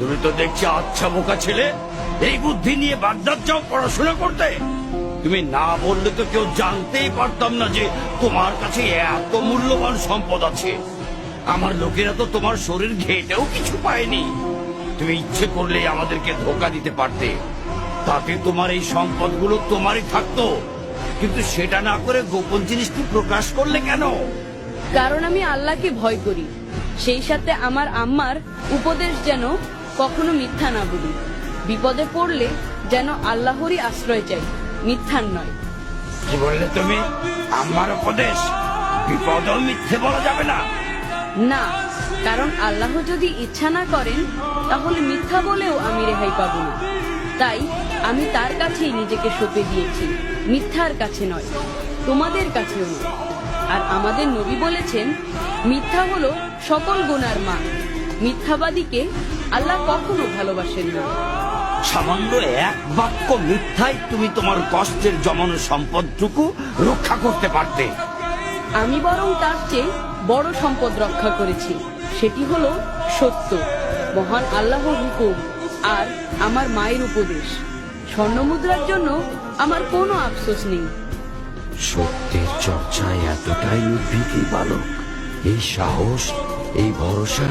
তুমি তো দেখছি আচ্ছা বোকা ছেলে। এই বুদ্ধি নিয়ে বাগদাদ যাও পড়াশোনা করতে। তুমি না বললে তো কেউ জানতেই পারতাম না যে তোমার কাছে এত মূল্যবান সম্পদ আছে। আমার লোকেরা তো তোমার শরীর ঘেটেও কিছু পায়নি। তুমি ইচ্ছে করলে আমাদেরকে ধোকা দিতে পারতে। তাতে তোমার এই সম্পদগুলো তোমারই থাকতো। কিন্তু সেটা না করে গোপন জিনিসটি প্রকাশ করলে কেন? কারণ আমি আল্লাহকে ভয় করি। সেই সাথে আমার আম্মার উপদেশ যেন কখনো মিথ্যা না বলি। বিপদে পড়লে যেন আল্লাহরই আশ্রয় চাই মিথ্যার নয়। কি বললে তুমি? আমার উপদেশ বিপদও মিথ্যে বলা যাবে না। না কারণ আল্লাহ যদি ইচ্ছা না করেন তাহলে মিথ্যা বলেও আমি রেহাই পাব না। তাই আমি তার কাছেই নিজেকে সঁপে দিয়েছি মিথ্যার কাছে নয় তোমাদের কাছেও নয়। আর আমাদের নবী বলেছেন মিথ্যা হলো সকল গুনার মা মিথ্যাবাদীকে আল্লাহ কখনো ভালোবাসেন না। সামান্য এক বাক্য মিথ্যায় তুমি তোমার কষ্টের জমানো সম্পদটুকু রক্ষা করতে পারতে। আমি বরং তার চেয়ে বড় সম্পদ রক্ষা করেছি। সেটি হলো সত্য মহান আল্লাহর হুকুম আর আমার মায়ের উপদেশ। স্বর্ণমুদ্রার জন্য আমার কোনো আফসোস নেই। সত্যের চর্চায় এতটাই উদ্ভিদী বালক। এই সাহস এই ভরসা